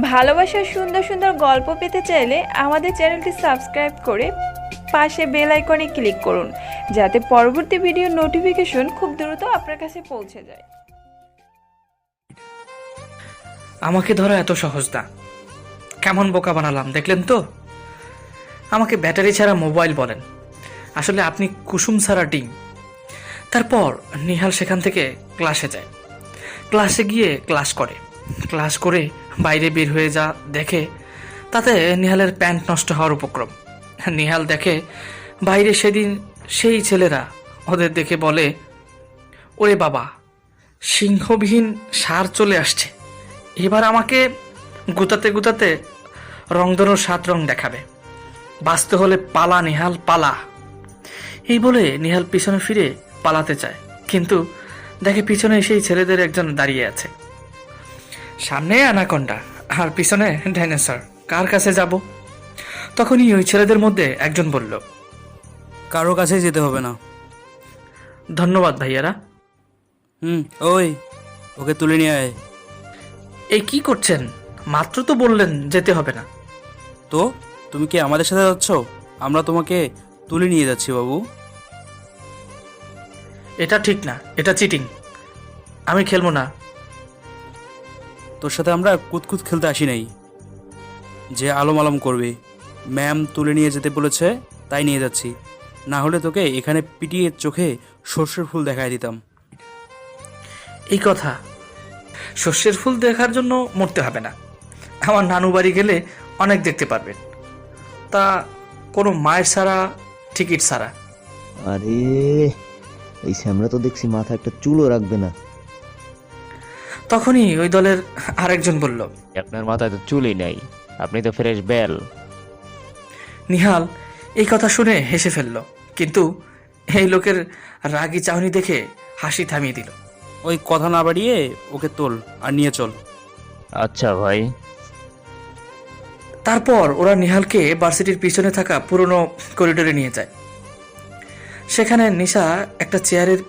ভালোবাসার সুন্দর সুন্দর গল্প পেতে চাইলে আমাদের চ্যানেলটি সাবস্ক্রাইব করে পাশে বেল আইকনে ক্লিক করুন, যাতে পরবর্তী ভিডিও নোটিফিকেশন খুব দ্রুত আপনার কাছে পৌঁছে যায়। আমাকে ধরা এত সহজ না। কেমন বোকা বানালাম, দেখলেন তো? আমাকে ব্যাটারি ছাড়া মোবাইল বলেন। আসলে আপনি কুসুম ছাড়া ডিম। তারপর নিহাল সেখান থেকে ক্লাসে যায়। ক্লাসে গিয়ে ক্লাস করে। ক্লাস করে বাইরে বের হয়ে যা দেখে তাতে নিহালের প্যান্ট নষ্ট হওয়ার উপক্রম। নিহাল দেখে বাইরে সেদিন সেই ছেলেরা ওদের দেখে বলে, ওরে বাবা, সিংহবিহীন সার চলে আসছে। এবার আমাকে গুতাতে গুতাতে রংধনুর সাত রং দেখাবে। বাঁচতে হলে পালা নিহাল, পালা। এই বলে নিহাল পিছনে ফিরে পালাতে চায়। কিন্তু দেখে পিছনে সেই ছেলেদের একজন দাঁড়িয়ে আছে। সামনে অ্যানাকন্ডা আর পিছনে ডাইনোসর। কার কাছে যাব? তখনই ওই ছেলেদের মধ্যে একজন বলল কারও কাছে যেতে হবে না। ধন্যবাদ ভাইয়ারা। হুম ওই ওকে তুলে নিয়ে আয়। এই কি করছেন? মাত্র তো বললেন যেতে হবে না। তো তুমি কি আমাদের সাথে যাচ্ছ? আমরা তোমাকে তুলে নিয়ে যাচ্ছি বাবু। এটা ঠিক না এটা চিটিং। আমি খেলব না। তোর সাথে আমরা কুতকুত খেলতে আসি নাই। যে আলম আলম করবে। ম্যাম তুলে নিয়ে যেতে বলেছে তাই নিয়ে যাচ্ছি। না হলে তোকে এখানে পিটিয়ে চোখে সর্ষের ফুল দেখায় দিতাম। এই কথা শস্যের ফুল দেখার জন্য মরতে হবে না। আমার নানু বাড়ি গেলে অনেক দেখতে পারবেন। তা কোনো মায়ের সারা টিকিট সারা? আরে এই শ্যামরা তো দেখছি মাথা একটা চুলও রাখবে না। তখনই ওই দলের আরেকজন বলল আপনার মাথায় তো চুলই নাই। আপনি তো ফ্রেশ বেল। নিহাল এই কথা শুনে হেসে ফেলল কিন্তু এই লোকের রাগী চাহনি দেখে হাসি থামিয়ে দিল। ওই কথা না বাড়িয়ে ওকে তোল আর নিয়ে চল। আচ্ছা ভাই। তারপর ওরা নিহালকে ভার্সিটির পিছনে থাকা পুরনো করিডোরে নিয়ে যায়। সেখানে নিশা একটা চেয়ারের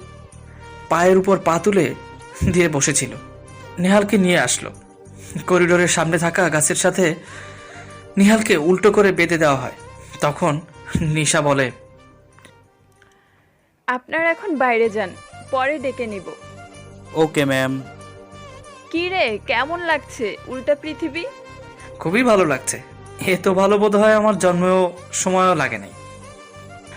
পায়ের উপর পা তুলে দিয়ে বসেছিল। নিহালকে নিয়ে আসলো। করিডোরের সামনে থাকা গাছের সাথে নিহালকে উল্টো করে বেঁধে দেওয়া হয়। তখন নিশা বলে আপনারা এখন বাইরে যান পরে ডেকে নিব। Okay ma'am. কি রে কেমন লাগছে? উল্টা পৃথিবী? খুবই ভালো লাগছে। এত ভালো বোধ হয় আমার জন্মেও সময়ও লাগে নাই।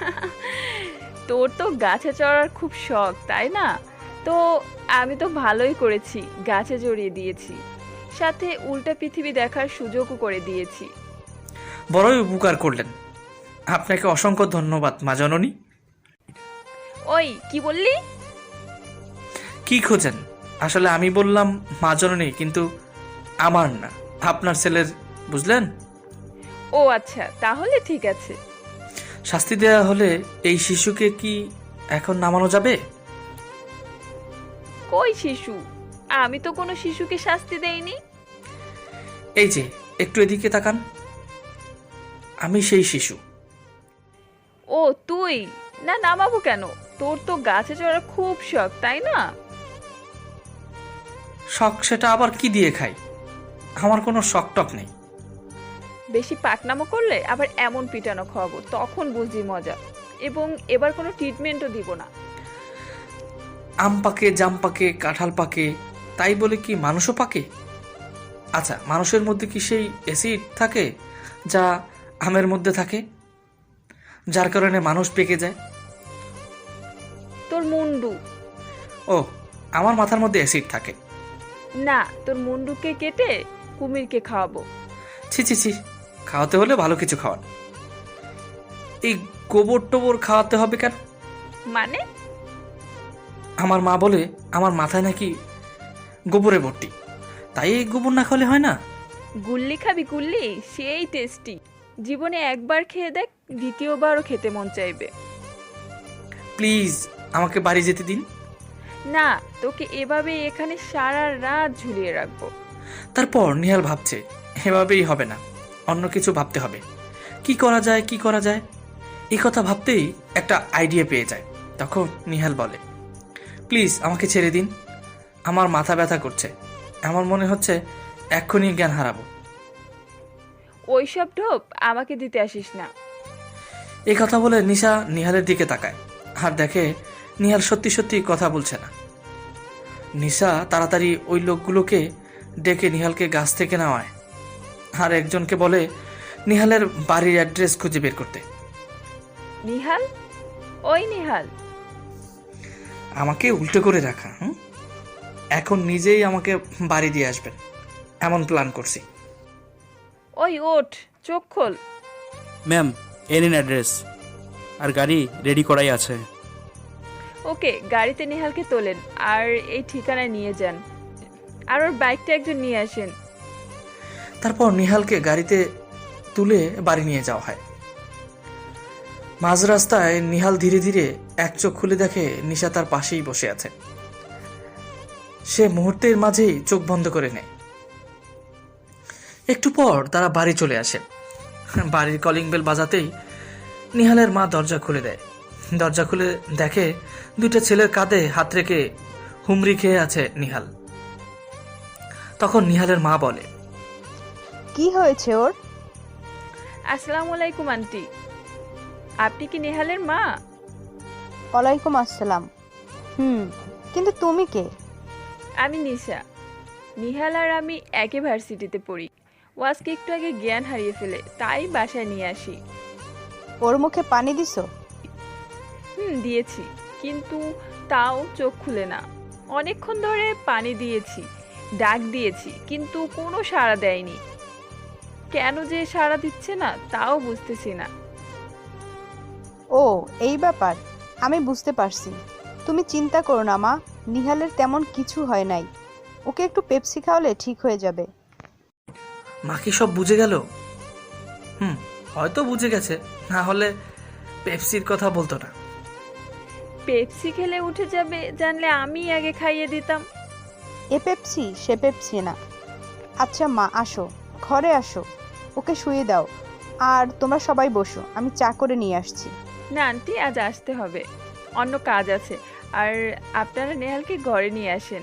তোর তো গাছে চড়ার খুব শখ তাই না? তো আমি তো ভালোই করেছি গাছে জড়িয়ে দিয়েছি। সাথে উল্টা পৃথিবী দেখার সুযোগও করে দিয়েছি। বড়ই উপকার করলেন। আপনাকে অসংখ্য ধন্যবাদ মা জননী। ওই কি বললি? কি খোঁজেন? আসলে আমি বললাম মা জননী কিন্তু আমার না আপনার ছেলের বুঝলেন? ও আচ্ছা তাহলে ঠিক আছে। শাস্তি দেওয়া হলে এই শিশুকে কি এখন নামানো যাবে? কই শিশু? আমি তো কোনো শিশুকে শাস্তি দেইনি। এই যে একটু এদিকে তাকান। আমি সেই শিশু। ও তুই? না নামাবো কেন? তোর তো গাছে চড়ার খুব শখ তাই না? শখ সেটা আবার কি দিয়ে খাই? আমার কোনো শখ টক নেই। বেশি পাকনামো করলে আবার এমন পিটানো খাওয়াবো তখন বুঝবি মজা। এবং এবার কোনো ট্রিটমেন্টও দিব না। আম পাকে জাম পাকে কাঁঠাল পাকে তাই বলে কি মানুষও পাকে? আচ্ছা মানুষের মধ্যে কি সেই অ্যাসিড থাকে যা আমের মধ্যে থাকে? যার কারণে মানুষ পেকে যায়? তোর মুন্ডু। ও আমার মাথার মধ্যে অ্যাসিড থাকে। না তোর মুন্ডুকে কেটে কুমিরকে খাওয়াবো। ছি ছি ছি খাওয়াতে হলে ভালো কিছু খাওয়ান। এই গোবর টোবর খাওয়াতে হবে কেন? মানে? আমার মা বলে আমার মাথায় নাকি গোবরে ভর্তি। তাই এই গোবর না খাওয়ালে হয় না? গুল্লি খাবি গুল্লি সেই টেস্টি জীবনে একবার খেয়ে দেখ দ্বিতীয়বারও খেতে মন চাইবে। প্লিজ আমাকে বাড়ি যেতে দিন। না তোকে এভাবে এখানে সারা রাত ঝুলিয়ে রাখব। তারপর নিহাল ভাবছে এভাবেই হবে না অন্য কিছু ভাবতে হবে। কি করা যায় কি করা যায়? এই কথা ভাবতেই একটা আইডিয়া পেয়ে যায় তখন নিহাল বলে প্লিজ আমাকে ছেড়ে দিন। আমার মাথা ব্যথা করছে। আমার মনে হচ্ছে এক্ষুনি জ্ঞান হারাবো। ওইসব ঢোপ আমাকে দিতে আসিস না। এই কথা বলে নিশা নিহালের দিকে তাকায়। আর দেখে নিহাল সত্যি সত্যি কথা বলছে না। নিশা তাড়াতাড়ি ওই লোকগুলোকে ডেকে নিহালকে গাছ থেকে নেওয়ায় আর একজনকে বলে নিহালের বাড়ির অ্যাড্রেস খুঁজে বের করতে। নিহাল? ওই নিহাল। আমাকে উল্টো করে রাখা হুম? এখন নিজেই আমাকে বাড়ি দিয়ে আসবেন। এমন প্ল্যান করছি। ওই ওঠ চোখ খোল। ম্যাম এ নিন অ্যাড্রেস আর গাড়ি রেডি করাই আছে। ওকে গাড়িতে নিহালকে তোলেন আর এই ঠিকানায় নিয়ে যান। আর ওর বাইকটা একজন নিয়ে আসেন। তারপর নিহালকে গাড়িতে তুলে বাড়ি নিয়ে যাওয়া হয়। মাঝ রাস্তায় নিহাল ধীরে ধীরে এক চোখ খুলে দেখে নিশা তার পাশেই বসে আছে। সে মুহূর্তের মাঝেই চোখ বন্ধ করে নেয়। একটু পর তারা বাড়ি চলে আসে। বাড়ির কলিং বেল বাজাতেই নিহালের মা দরজা খুলে দেয়। দরজা খুলে দেখে দুইটা ছেলের কাঁধে হাত রেখে হুমড়ি খেয়ে আছে নিহাল। তখন নিহালের মা বলে কি হয়েছে ওর? আসসালামু আলাইকুম আন্টি। আপনি কি নেহালের মা? ওয়ালাইকুম আসসালাম। হুম কিন্তু তুমি কে? আমি নিশা। নিহাল আর আমি একই ভার্সিটিতে পড়ি। ওয়াজকে একটু আগে জ্ঞান হারিয়ে ফেলে তাই বাসায় নিয়ে আসি। ওর মুখে পানি দিছো? হুম দিয়েছি। কিন্তু তাও চোখ খুলে না। অনেকক্ষণ ধরে পানি দিয়েছি ডাক দিয়েছি কিন্তু কোনো সাড়া দেয়নি। কেন যে সাড়া দিচ্ছে না তাও বুঝতেছি না। ও এই ব্যাপার। আমি বুঝতে পারছি। তুমি চিন্তা করো না মা। নিহালের তেমন কিছু হয় নাই। ওকে একটু পেপসি খাওয়ালে ঠিক হয়ে যাবে। মা কি সব বুঝে গেল? হুম হয়তো বুঝে গেছে। না হলে পেপসির কথা বলতো না। পেপসি খেলে উঠে যাবে জানলে আমি আগে খাইয়ে দিতাম। এ পেপসি সে পেপসি না। আচ্ছা মা আসো। ঘরে আসো। ওকে শুয়ে দাও। আর তোমরা সবাই বসো। আমি চা করে নিয়ে আসছি। না আন্টি আজ আসতে হবে। অন্য কাজ আছে। আর আপনারা নেহালকে ঘরে নিয়ে আসেন।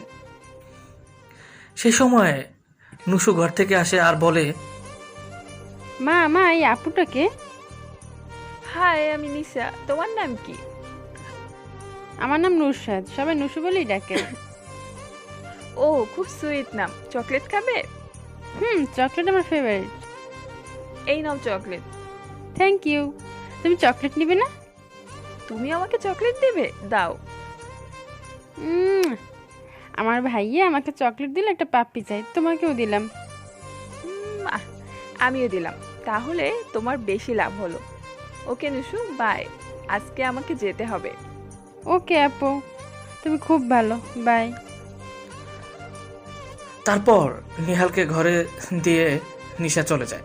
সে সময় নুসু ঘর থেকে আসে আর বলে মা মা এই আপুটাকে? হাই আমি নিশা। তোমার নাম কি? আমার নাম নুরশাদ সবাই নুসু বলেই ডাকে। ও খুব সুইট নাম। চকলেট খাবে? হুম চকলেট আমার ফেভারিট এই নাও চকলেট। থ্যাংক ইউ তুমি চকলেট নিবে না? তুমি আমাকে চকলেট দেবে? দাও। আমার ভাইয়ে আমাকে চকলেট দিলে একটা পাপ্পি চাই। তোমাকেও দিলাম। আমিও দিলাম। তাহলে তোমার বেশি লাভ হলো। ওকে নিশু বাই আজকে আমাকে যেতে হবে। ওকে আপু। তুমি খুব ভালো। বাই তারপর নিহালকে ঘরে দিয়ে নিশা চলে যায়।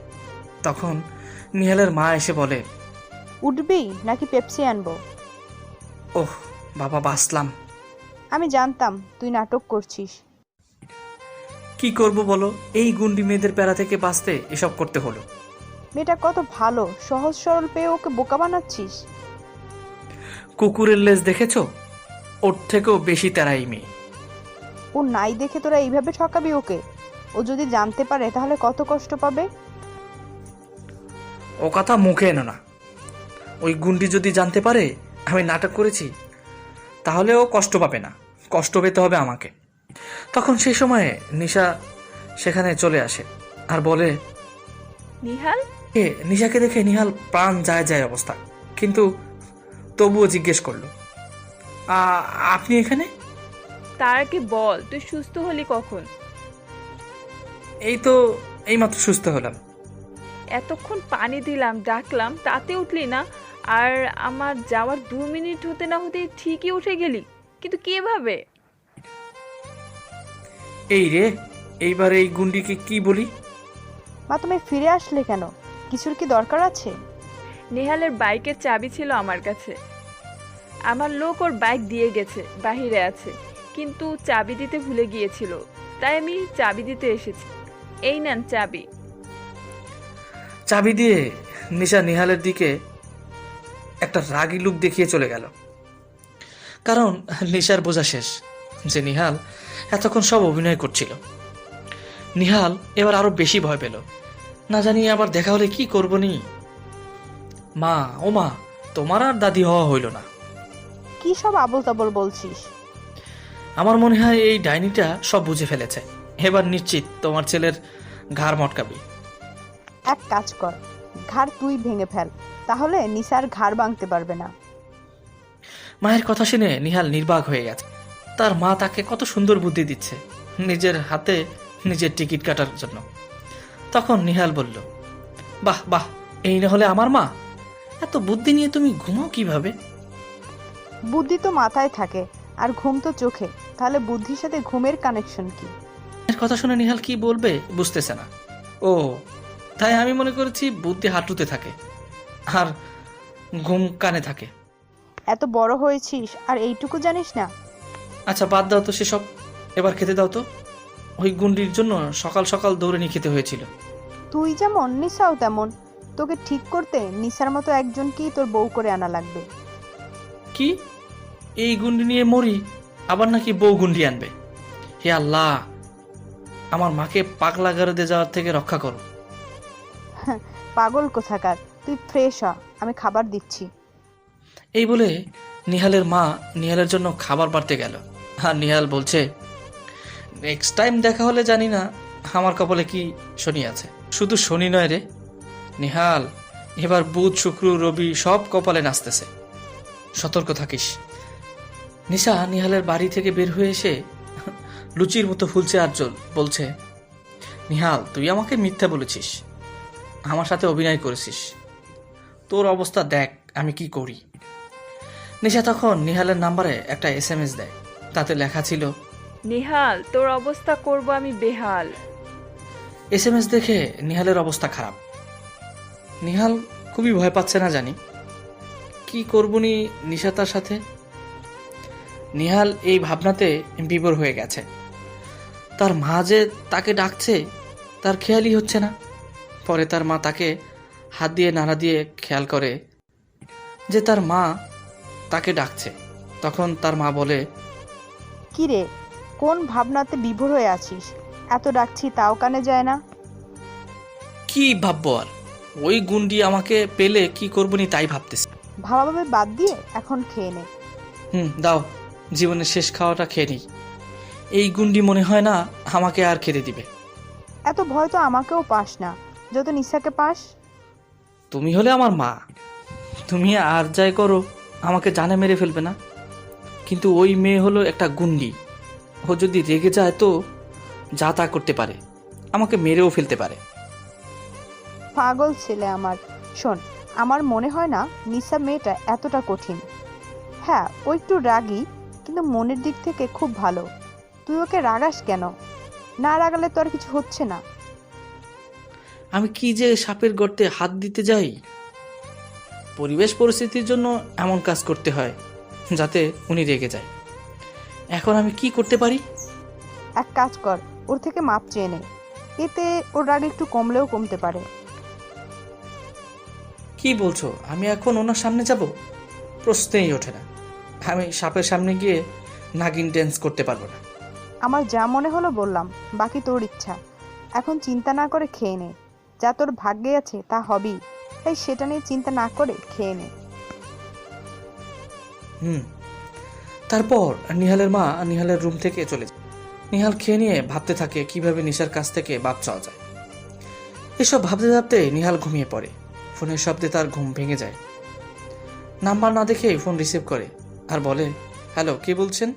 তখন নিহালের মা এসে বলে উঠবি নাকি পেপসি আনব? ওহ বাবা বাসলাম আমি জানতাম তুই নাটক করছিস। কি করব বলো? এই গুন্ডি মেয়েদের প্যারা থেকে বাঁচতে এসব করতে হলো। মেয়েটা কত ভালো সহজ সরল পেয়ে ওকে বোকা বানাচ্ছিস? কুকুরের লেজ দেখেছ? ওর থেকেও বেশি তেরাই মেয়ে। ও নাই দেখে তোরা এইভাবে ঠকাবি ওকে? ও যদি জানতে পারে তাহলে কত কষ্ট পাবে? ও কথা মুখে এনো না। ওই গুন্ডি যদি জানতে পারে আমি নাটক করেছি তাহলে ও কষ্ট পাবে না। কষ্ট পেতে হবে আমাকে। তখন সেই সময়ে নিশা সেখানে চলে আসে আর বলে নিহাল? এ নিশাকে দেখে নিহাল প্রাণ যায় যায় অবস্থা। কিন্তু তবুও জিজ্ঞেস করল "আ- আপনি এখানে? তার আগে বল তুই সুস্থ হলি কখন? এই তো এইমাত্র সুস্থ হলাম। এতক্ষণ পানি দিলাম ডাকলাম তাতে উঠলি না? আর আমার যাওয়ার দু মিনিট হতে না হতেই ঠিকই উঠে গেলি। কিন্তু কীভাবে? এই রে এইবার এই গুন্ডিকে কি বলি? মা তুমি ফিরে আসলে কেন? কিছুর কি দরকার আছে? নেহালের বাইকের চাবি ছিল আমার কাছে। আমার লোক ওর বাইক দিয়ে গেছে বাহিরে আছে। কিন্তু চাবি দিতে ভুলে গিয়েছিল তাই আমি চাবি দিতে এসেছি। এই নেন চাবি। চাবি দিয়ে নিশা নিহালের দিকে একটা রাগি লুক দেখিয়ে চলে গেল। কারণ নিশার বোঝা শেষ যে নিহাল এতক্ষণ সব অভিনয় করছিল। নিহাল এবার আরও বেশি ভয় পেল। না জানি আবার দেখা হলে কি করব নি? মা ও মা তোমার আর দাদি হওয়া হইল না। কি সব আবল তাবল বলছিস? আমার মনে হয় এই ডাইনিটা সব বুঝে ফেলেছে। এবার নিশ্চিত তোমার ছেলের ঘাড় মটকাবি। এক কাজ কর ঘাড় তুই ভেঙে ফেল। তাহলে নিসার ঘাড় ভাঙতে পারবে না। মায়ের কথা শুনে নিহাল নির্বাক হয়ে গেছে। তার মা তাকে কত সুন্দর বুদ্ধি দিচ্ছে নিজের হাতে নিজের টিকিট কাটার জন্য। তখন নিহাল বলল বাহ বাহ এই না হলে আমার মা? এত বুদ্ধি নিয়ে তুমি ঘুমাও কীভাবে? বুদ্ধি তো মাথায় থাকে আর ঘুম তো চোখে। তাহলে বুদ্ধির সাথে ঘুমের কানেকশন কি? এর কথা শুনে নিহাল কি বলবে বুঝতেছে না। ও তাই আমি মনে করেছি বুদ্ধি হাঁটুতে থাকে। আর ঘুম কানে থাকে। এত বড় হয়েছিস আর এইটুকু জানিস না? আচ্ছা বাদ দাও তো সেসব। এবার খেতে দাও তো। ওই গুন্ডির জন্য সকাল সকাল দৌড়ে নিয়ে খেতে হয়েছিল। তুই যেমন নিসাও তেমন। তোকে ঠিক করতে নিসার মতো একজনকেই তোর বউ করে আনা লাগবে। কি? এই গুন্ডি নিয়ে মরি আবার নাকি বউ গুন্ডি আনবে? হে আল্লাহ আমার মাকে পাগলা গারদে যাওয়ার থেকে রক্ষা করো। পাগল কোথাকার। তুই ফ্রেশ হ, আমি খাবার দিচ্ছি। এই বলে নিহালের মা নিহালের জন্য খাবার বাড়তে গেল। আর নিহাল বলছে নেক্সট টাইম দেখা হলে জানি না আমার কপালে কি শনি আছে। শুধু শনি নয় রে। নিহাল, এবার বুধ, শুক্র, রবি সব কপালে নাচতেছে। সতর্ক থাকিস। নিশা নিহালের বাড়ি থেকে বের হয়ে এসে লুচির মতো ফুলছে আর্জল বলছে, নিহাল, তুই আমাকে মিথ্যা বলেছিস। আমার সাথে অভিনয় করেছিস। তোর অবস্থা দেখ আমি কি করি? নিশা তখন নিহালের নাম্বারে একটা এস এম এস দেয়। তাতে লেখা ছিল নিহাল তোর অবস্থা করব আমি বেহাল। এস এম এস দেখে নিহালের অবস্থা খারাপ। নিহাল খুবই ভয় পাচ্ছে না জানি। কি করবনি নিশা তার সাথে? নিহাল এই ভাবনাতে বিবর হয়ে গেছে। তার মা যে তাকে ডাকছে তার খেয়ালই হচ্ছে না। পরে তার মা তাকে হাত দিয়ে নাড়া দিয়ে খেয়াল করে যে তার মা তাকে ডাকছে। তখন তার মা বলে কি রে কোন ভাবনাতে বিভোর হয়ে আছিস? এত ডাকছি তাও কানে যায় না? কি ভাববো আর? ওই গুন্ডি আমাকে পেলে কি করবনি তাই ভাবতেছি। ভাবাভাবে বাদ দিয়ে এখন খেয়ে নে। হুম দাও জীবনের শেষ খাওয়াটা খেয়ে নিই। এই গুন্ডি মনে হয় না আমাকে আর খেতে দিবে। এত ভয় তো আমাকেও পাস না। যত নিসাকে পাস তুমি হলে আমার মা। তুমি আর যাই করো, আমাকে জানে মেরে ফেলবে না। কিন্তু ওই মেয়ে হলো একটা গুন্ডি। ও যদি রেগে যায় তো যা তা করতে পারে। আমাকে মেরেও ফেলতে পারে। পাগল ছেলে আমার। শোন, আমার মনে হয় না নিসা মেয়েটা এতটা কঠিন। হ্যাঁ ও একটু রাগী, কিন্তু মনের দিক থেকে খুব ভালো। তুই ওকে রাগাস কেন? না রাগালে তো আর কিছু হচ্ছে না। আমি কি যে সাপের গর্তে হাত দিতে যাই? পরিবেশ পরিস্থিতির জন্য এমন কাজ করতে হয় যাতে উনি রেগে যায়। এখন আমি কি করতে পারি? এক কাজ কর ওর থেকে মাপ চেয়ে নে। এতে ওর রাগ একটু কমলেও কমতে পারে। কি বলছো আমি এখন ওনার সামনে যাব? প্রশ্নেই ওঠে না। আমি সাপের সামনে গিয়ে নাগিন ড্যান্স করতে পারব না। আমার যা মনে হলো বললাম বাকি তোর ইচ্ছা। এখন চিন্তা না করে খেয়ে নে। যা তোর ভাগ্যে আছে তা হবেই। তাই সেটা নিয়ে চিন্তা না করে খেয়ে নে। হুম। তারপর নিহালের মা নিহালের রুম থেকে চলে যায়। নিহাল খেয়ে নিয়ে ভাবতে থাকে কীভাবে নিশার কাছ থেকে বাপ চাওয়া যায়। এসব ভাবতে ভাবতে নিহাল ঘুমিয়ে পড়ে। ফোনের শব্দে তার ঘুম ভেঙে যায়। নাম্বার না দেখে ফোন রিসিভ করে আর বলে, হ্যালো, কে বলছেন?